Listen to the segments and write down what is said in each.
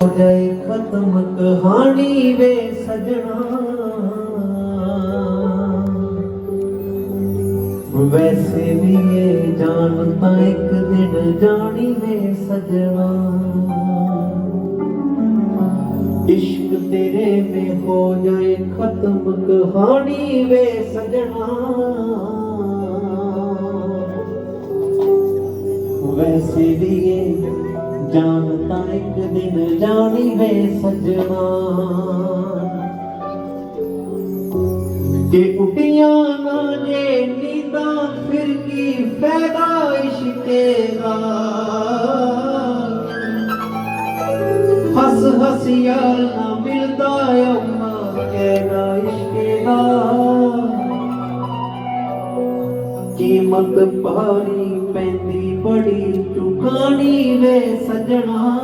ਹੋ ਜਾਏ ਖਤਮ ਕਹਾਣੀ ਵੇ ਸਜਣਾ। ਵੈਸੇ ਵੀ ਇਹ ਜਾਨ ਤਾਂ ਇੱਕ ਦਿਨ ਜਾਣੀ ਵੇ ਸਜਣਾ। ਇਸ਼ਕ ਤੇਰੇ ਮੇ ਹੋ ਜਾਏ ਖਤਮ ਕਹਾਣੀ ਵੇ ਸਜਣਾ। ਵੈਸੇ ਵੀ ਇਹ ਜਾਨ ਤਾਂ ਇੱਕ ਦਿਨ ਜਾਣੀ ਵੇ ਸਜਣਾ। ਕਿ ਉੱਡੀਆਂ ਨਾ ਜੇ ਨੀਂਦਾਂ, ਫਿਰ ਕੀ ਫਾਇਦਾ ਇਸ਼ਕੇ ਦਾ? ਹੱਸ ਹੱਸਿਆ ਨਾ ਮਿਲਦਾ ਔਮਾ ਕਹਿਣਾ ਇਸ਼ਕੇ ਦਾ। ਕੀਮਤ ਭਾਰੀ ਪੈਂਦੀ, ਬੜੀ ਚੁਕਾਣੀ ਵੇ ਸਜਣਾ।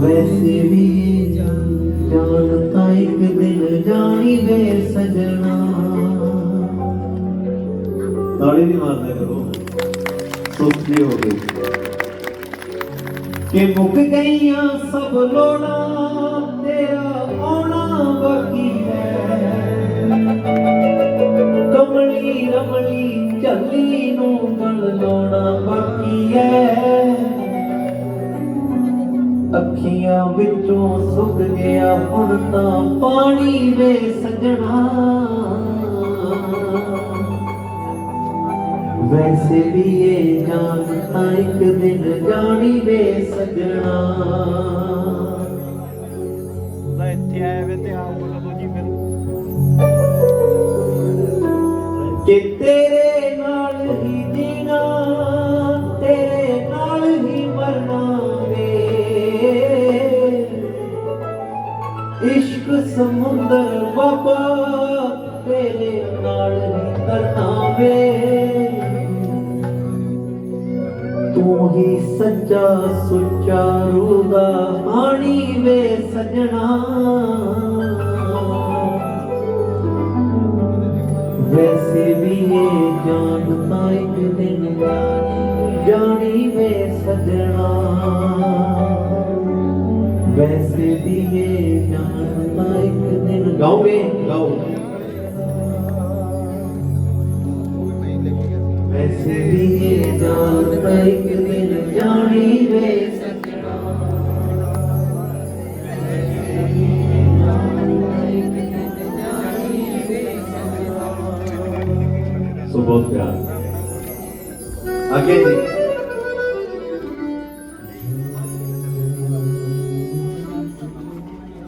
ਵੈਸੇ ਵੀ ਜਾਨ ਤਾਂ ਇੱਕ ਦਿਨ ਜਾਣੀ ਵੇ ਸਜਣਾ। ਤਾੜੀ ਦੀ ਮਾਰਦਾ ਕਰੋ। ਸੁਸਤੀ ਹੋ ਗਈ ਕਿ ਮੁੱਕ ਗਈਆਂ ਸਭ ਲੋੜਾਂ। ਗਲ ਬਾਕੀ ਐ ਅੱਖੀਆਂ ਵਿੱਚੋਂ ਸੁੱਕ ਗਿਆ, ਹੁਣ ਤਾਂ ਪਾਣੀ ਵੇ ਸਜਣਾ। ਵੈਸੇ ਵੀ ਇਹ ਜਾਨ ਤਾਂ ਇੱਕ ਦਿਨ ਜਾਣੀ ਵੇ ਸਜਣਾ। ਲੈ ਇੱਥੇ ਆਏ ਵੇ ਤੇ ਆਪ ਬੋਲੋ ਜੀ ਫਿਰ। ਕਿ ਤੇਰੇ ਨਾਲ ਹੀ ਜੀਣਾ, ਤੇਰੇ ਨਾਲ ਹੀ ਮਰਨਾ ਵੇ ਇਸ਼ਕ ਸਮੁੰਦਰ ਬਾਬਾ, ਤੇਰੇ ਨਾਲ ਹੀ ਤਰਨਾ ਵੇ ਤੂੰ ਹੀ ਸੱਚਾ ਸੁੱਚਾ ਰੂਹ ਦਾ ਹਾਣੀ ਵੇ ਸਜਣਾ। ਵੈਸੇ ਵੀ ਇਹ ਜਾਨ ਤਾਂ ਇੱਕ ਦਿਨ ਜਾਣੀ ਵੇ ਸਜਣਾ। ਵੈਸੇ ਵੀ ਇਹ ਜਾਨ ਤਾਂ ਇੱਕ ਦਿਨ ਗਾਓਗੇ ਗਾਓ ਵੈਸੇ ਵੀ ਇਹ ਜਾਨ ਤਾਂ ਇੱਕ ਦਿਨ ਜਾਣੀ ਵੇ সুভদ্রা আগে